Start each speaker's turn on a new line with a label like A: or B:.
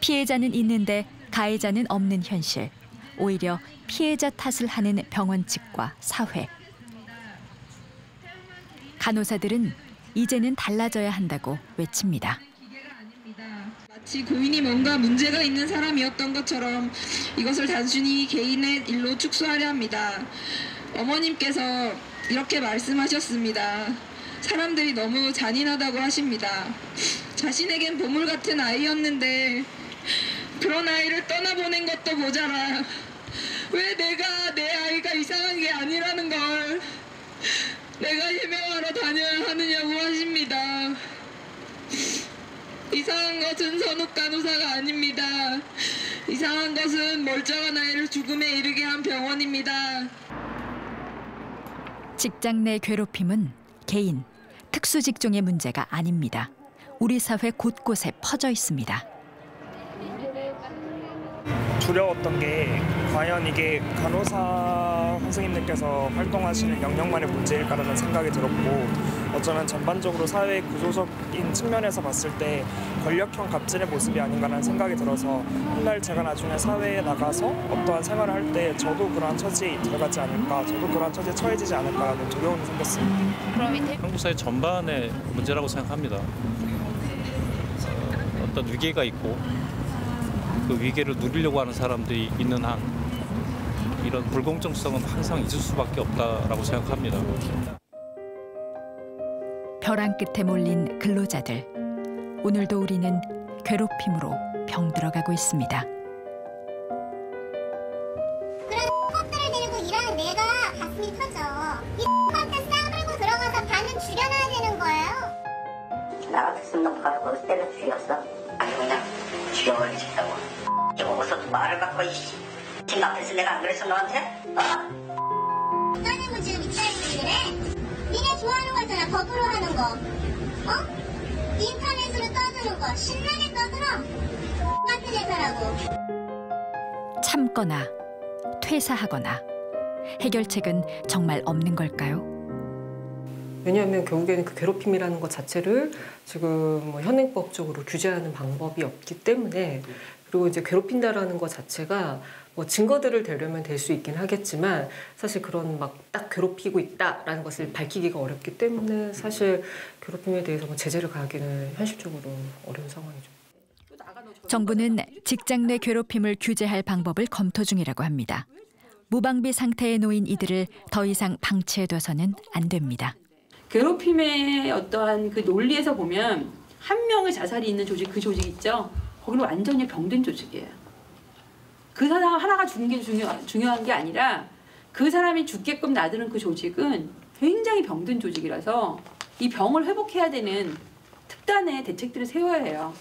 A: 피해자는 있는데 가해자는 없는 현실. 오히려 피해자 탓을 하는 병원 측과 사회. 간호사들은 이제는 달라져야 한다고 외칩니다.
B: 마치 고인이 뭔가 문제가 있는 사람이었던 것처럼 이것을 단순히 개인의 일로 축소하려 합니다. 어머님께서 이렇게 말씀하셨습니다. 사람들이 너무 잔인하다고 하십니다. 자신에겐 보물 같은 아이였는데 그런 아이를 떠나보낸 것도 모자라 왜 내가 내 아이가 이상한 게 아니라는 걸 내가 해명하러 다녀야 하느냐고 하십니다. 이상한 것은 선욱 간호사가 아닙니다. 이상한 것은 멀쩡한 아이를 죽음에 이르게 한 병원입니다.
A: 직장 내 괴롭힘은 개인, 특수 직종의 문제가 아닙니다. 우리 사회 곳곳에 퍼져 있습니다.
C: 두려웠던 게 과연 이게 간호사 선생님들께서 활동하시는 영역만의 문제일까라는 생각이 들었고 어쩌면 전반적으로 사회 구조적인 측면에서 봤을 때 권력형 갑질의 모습이 아닌가라는 생각이 들어서 훗날 제가 나중에 사회에 나가서 어떠한 생활을 할 때 저도 그러한 처지에 들어가지 않을까 저도 그러한 처지에 처해지지 않을까라는 두려움이 생겼습니다.
D: 한국 사회 전반의 문제라고 생각합니다. 어, 어떤 위계가 있고 그 위계를 누리려고 하는 사람들이 있는 한 이런 불공정성은 항상 있을 수밖에 없다라고 생각합니다.
A: 벼랑 끝에 몰린 근로자들. 오늘도 우리는 괴롭힘으로 병들어가고 있습니다.
E: 그런 것들을 들고 일하는 내가 가슴이 터져. 이 한테 싸들고 들어가서 반은 죽여놔야 되는 거예요.
F: 나 같았으면 너 바로 거기서 때려 죽였어. 아니 그냥 죽여버리겠다고. 어서 말을 바꿔 이씨. 지금 앞에서 내가 안 그랬어 너한테? 어?
E: 떠내고 지금 이따위로 이래. 니네 좋아하는 거 있잖아. 거꾸로 하는 거. 어? 인터넷으로 떠드는 거. 신나게 떠들어. 같은 회사라고.
A: 참거나 퇴사하거나 해결책은 정말 없는 걸까요?
G: 왜냐하면 결국에는 그 괴롭힘이라는 것 자체를 지금 뭐 현행법적으로 규제하는 방법이 없기 때문에 그리고 이제 괴롭힌다라는 것 자체가 뭐 증거들을 대려면 될 수 있긴 하겠지만 사실 그런 막 딱 괴롭히고 있다라는 것을 밝히기가 어렵기 때문에 사실 괴롭힘에 대해서 뭐 제재를 가하기는 현실적으로 어려운 상황이죠.
A: 정부는 직장 내 괴롭힘을 규제할 방법을 검토 중이라고 합니다. 무방비 상태에 놓인 이들을 더 이상 방치해둬서는 안 됩니다.
H: 괴롭힘의 어떠한 그 논리에서 보면 한 명의 자살이 있는 조직 그 조직 있죠. 거기는 완전히 병든 조직이에요. 그 사람 하나가 죽는 게 중요, 중요한 게 아니라 그 사람이 죽게끔 놔두는 그 조직은 굉장히 병든 조직이라서 이 병을 회복해야 되는 특단의 대책들을 세워야 해요.